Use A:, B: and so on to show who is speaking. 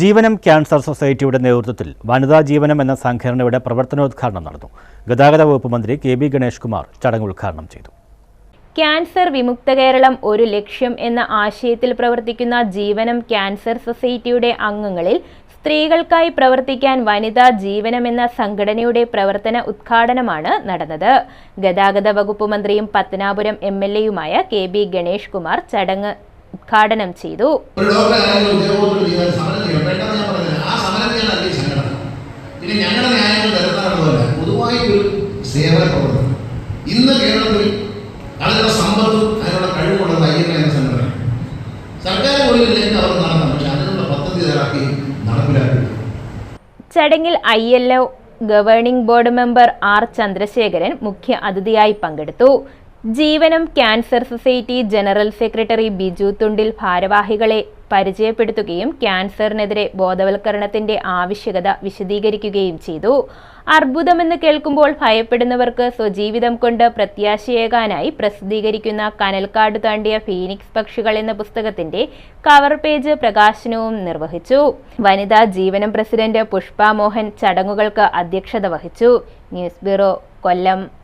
A: ജീവനം cancer സൊസൈറ്റിയുടെ നേതൃത്വത്തിൽ വനിതാ ജീവനം എന്ന സംഘടനയുടെ പ്രവർത്തനോദ്ഘാടനം നടന്നു. ഗതാഗത വകുപ്പ് മന്ത്രി കെ ബി ഗണേഷ് കുമാർ ചടങ്ങ് ഉദ്ഘാടനം ചെയ്തു.
B: ക്യാൻസർ വിമുക്ത കേരളം ഒരു ലക്ഷ്യം എന്ന ആശയത്തിൽ പ്രവർത്തിക്കുന്ന ജീവനം ക്യാൻസർ സൊസൈറ്റിയുടെ അംഗങ്ങളിൽ സ്ത്രീകൾക്കായി പ്രവർത്തിക്കാൻ വനിതാ ജീവനം എന്ന സംഘടനയുടെ പ്രവർത്തന ഉദ്ഘാടനമാണ് നടന്നത്. ഗതാഗത വകുപ്പ് മന്ത്രിയും പത്തനാപുരം എം എൽ എയുമായ കെ ബി ഗണേഷ് കുമാർ ചടങ്ങ് ഉദ്ഘാടനം ചെയ്തു.
C: ഒരു സേവന പ്രവർത്തനം. ഇന്ന് കേരളത്തിൽ അതിനുള്ള സമ്പത്തും അതിനുള്ള കഴിവുള്ളത് ഐ സർക്കാർ ഒഴിവില്ലെങ്കിൽ അവർ നടത്താം പക്ഷെ അതിനുള്ള പദ്ധതി തയ്യാറാക്കി നടപ്പിലാക്കുക
B: ചടങ്ങിൽ I L O governing board member R Chandrasekharan മുഖ്യ അതിഥിയായി പങ്കെടുത്തു. Jeevanam cancer society general secretary Biju Thundil ഭാരവാഹികളെ പരിചയപ്പെടുത്തുകയും ക്യാൻസറിനെതിരെ ബോധവൽക്കരണത്തിന്റെ ആവശ്യകത വിശദീകരിക്കുകയും ചെയ്തു. അർബുദമെന്ന് കേൾക്കുമ്പോൾ ഭയപ്പെടുന്നവർക്ക് സ്വജീവിതം കൊണ്ട് പ്രത്യാശയേകാനായി പ്രസിദ്ധീകരിക്കുന്ന കനൽക്കാട് താണ്ടിയ ഫീനിക്സ് പക്ഷികൾ എന്ന പുസ്തകത്തിന്റെ കവർ പേജ് പ്രകാശനവും നിർവഹിച്ചു. വനിതാ ജീവനം പ്രസിഡന്റ് പുഷ്പ മോഹൻ ചടങ്ങുകൾക്ക് അധ്യക്ഷത വഹിച്ചു. News bureau Kollam.